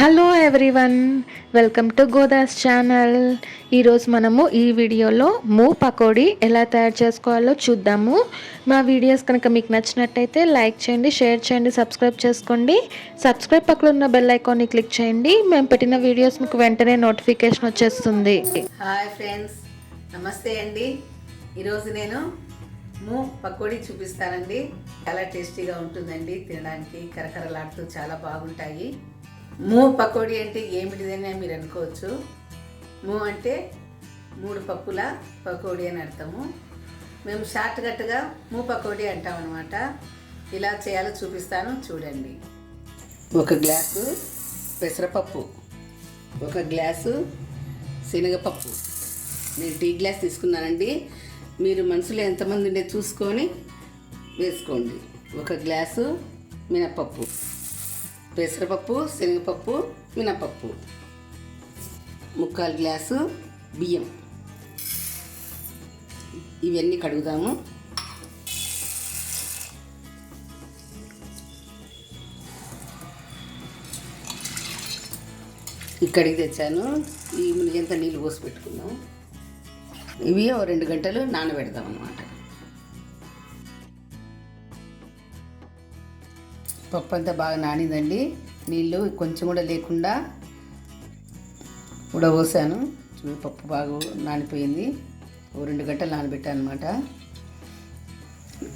Hello everyone welcome to Godas channel ఈరోజు మనము ఈ వీడియోలో మూ పకోడీ ఎలా తయారు చేసుకోవాలో చూద్దాము. మా వీడియోస్ కనుక మీకు నచ్చినట్టయితే లైక్ చేయండి షేర్ చేయండి సబ్స్క్రైబ్ చేసుకోండి. సబ్స్క్రైబ్ పక్కన ఉన్న బెల్ ఐకాన్ని క్లిక్ చేయండి. మేము పెట్టిన వీడియోస్ మీకు వెంటనే నోటిఫికేషన్ వచ్చేస్తుంది. హాయ్ ఫ్రెండ్స్ నమస్తే అండి. ఈరోజు నేను మూ పకోడీ చూపిస్తానండి. చాలా టేస్టీగా ఉంటుందండి. తినడానికి కరకరలాడుతూ చాలా బాగుంటాయి. మూ పకోడీ అంటే ఏమిటిదని మీరు అనుకోవచ్చు. మూ అంటే మూడు పప్పుల పకోడీ అని అర్థము. మేము షార్ట్ కట్గా మూ పకోడీ అంటాం అనమాట ఇలా చేయాలో చూపిస్తాను చూడండి. ఒక గ్లాసు పెసరపప్పు ఒక గ్లాసు శనగపప్పు. నేను టీ గ్లాస్ తీసుకున్నానండి. మీరు మనసులో ఎంతమంది ఉండే చూసుకొని వేసుకోండి. ఒక గ్లాసు మినపప్పు పెసరపప్పు శనగపప్పు మినపప్పు. ముక్కాలు గ్లాసు బియ్యం. ఇవన్నీ కడుగుదాము. ఇక్కడికి తెచ్చాను. ఈ ఎంత నీళ్ళు పోసి పెట్టుకున్నాం ఇవి ఓ రెండు గంటలు నానబెడదాం అనమాట పప్పు అంతా బాగా నానిందండి. నీళ్ళు కొంచెం కూడా లేకుండా ఉడబోసాను చూడు పప్పు బాగా నానిపోయింది. ఓ రెండు గంటలు నానబెట్టాను అనమాట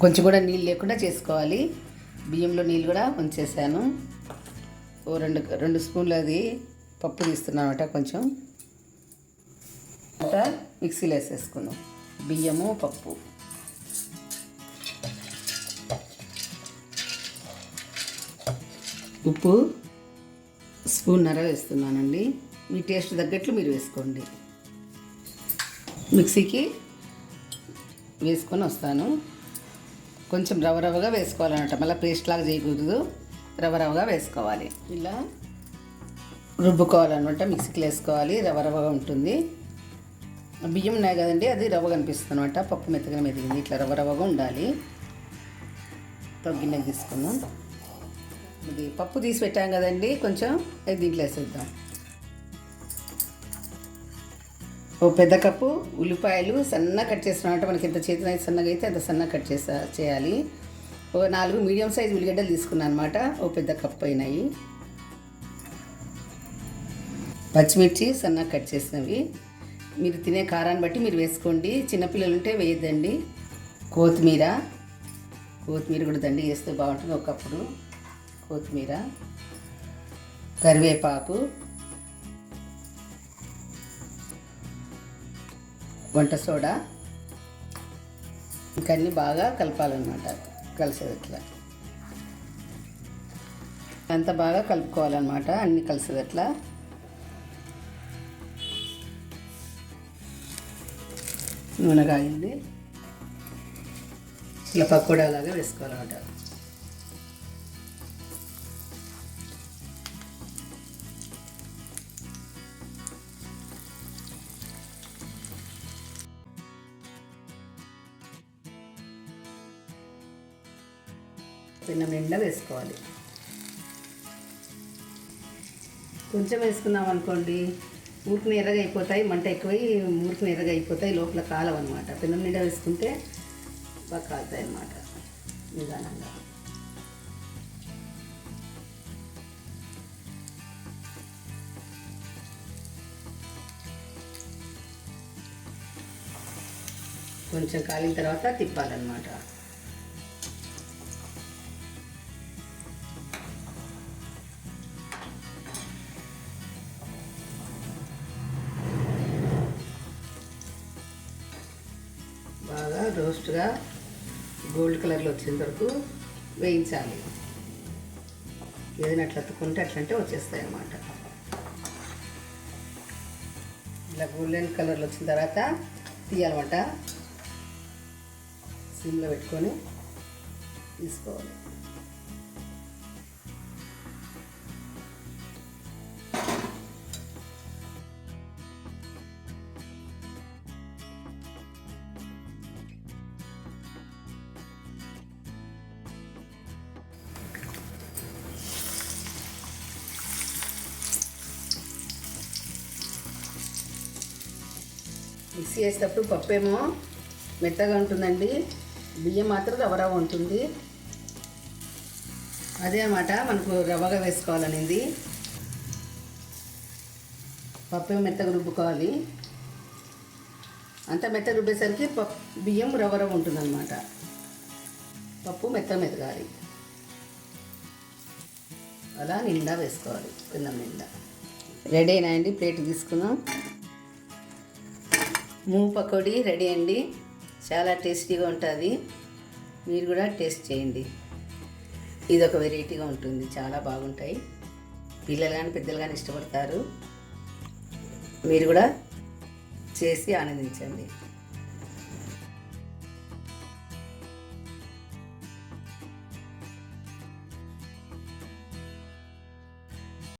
కొంచెం కూడా నీళ్ళు లేకుండా చేసుకోవాలి. బియ్యంలో నీళ్ళు కూడా ఉంచేసాను. ఓ రెండు రెండు స్పూన్లు అది పప్పు తీస్తున్నాను అనమాట కొంచెం. అంతా మిక్సీలో వేసేసుకుందాం. బియ్యము పప్పు. ఉప్పు స్పూన్నర వేస్తున్నానండి. మీ టేస్ట్ తగ్గట్లు మీరు వేసుకోండి. మిక్సీకి వేసుకొని వస్తాను. కొంచెం రవ రవగా వేసుకోవాలన్నమాట. మళ్ళీ పేస్ట్ లాగా చేయకూడదు. రవ రవగా వేసుకోవాలి. ఇలా రుబ్బుకోవాలన్నమాట. మిక్సీకి వేసుకోవాలి. రవ రవగా ఉంటుంది. బియ్యం ఉన్నాయి కదండి అది రవ్వ కనిపిస్తుంది అనమాట పప్పు మెత్తగా మెదిగింది. ఇట్లా రవ్వ రవ్వగా ఉండాలి. గిన్నెకి తీసుకుందాం. ఇది పప్పు తీసి పెట్టాం కదండి కొంచెం దీంట్లో వేసేద్దాం. ఓ పెద్ద కప్పు ఉల్లిపాయలు సన్నగా కట్ చేస్తున్నామంటే మనకి ఎంత చేతిన అయితే సన్నగా అయితే అంత సన్నగా కట్ చేసా చేయాలి. ఓ నాలుగు మీడియం సైజ్ ఉల్లిగడ్డలు తీసుకున్నాను అనమాట ఓ పెద్ద కప్పు అయినాయి. పచ్చిమిర్చి సన్నగా కట్ చేసినవి. మీరు తినే కారాన్ని బట్టి మీరు వేసుకోండి చిన్నపిల్లలు ఉంటే వేయద్దండి. కొత్తిమీర కొత్తిమీర కూడా దండి వేస్తే బాగుంటుంది ఒకప్పుడు. కొత్తిమీర కరివేపాకు వంట సోడా ఇంకన్నీ బాగా కలపాలన్నమాట కలిసేది అంత బాగా కలుపుకోవాలన్నమాట అన్నీ కలిసేదట్లా. నూనె కాగింది. ఇలా పకోడా లాగా వేసుకోవాలన్నమాట. పిన్న నిండా వేసుకోవాలి. కొంచెం వేసుకున్నాం అనుకోండి ఊరికి ఎర్రగా అయిపోతాయి మంట ఎక్కువై ఊరికి ఎర్రగా అయిపోతాయి లోపల కాలం అనమాట పిన్నం నిండా వేసుకుంటే బాగా కాలుతాయి అన్నమాట నిదానంగా. కొంచెం కాలిన తర్వాత తిప్పాలన్నమాట. రోస్ట్గా గోల్డ్ కలర్లో వచ్చేంత వరకు వేయించాలి. ఏదైనా అట్లా అత్తుకుంటే అట్లంటే వచ్చేస్తాయి అన్నమాట ఇలా గోల్డెన్ కలర్లో వచ్చిన తర్వాత తీయాలన్నమాట. సిమ్లో పెట్టుకొని తీసుకోవాలి. మిక్సీ వేసేటప్పుడు పప్పు ఏమో మెత్తగా ఉంటుందండి. బియ్యం మాత్రం రవ్వ రవ్వ ఉంటుంది. అదే అన్నమాట మనకు రవ్వగా వేసుకోవాలనేది. పప్పు ఏమో మెత్తగా రుబ్బుకోవాలి. అంత మెత్తగా రుబ్బేసరికి పప్పు బియ్యం రవ్వ రవ్వ ఉంటుందన్నమాట. పప్పు మెత్త మెతగాలి అలా నిండా వేసుకోవాలి. కింద నిండా. రెడీ అయినాయండి ప్లేట్ తీసుకున్నాం మూవ్ పకోడీ రెడీ అండి. చాలా టేస్టీగా ఉంటుంది. మీరు కూడా టేస్ట్ చేయండి. ఇది ఒక వెరైటీగా ఉంటుంది. చాలా బాగుంటాయి. పిల్లలు కానీ పెద్దలు కానీ ఇష్టపడతారు. మీరు కూడా చేసి ఆనందించండి.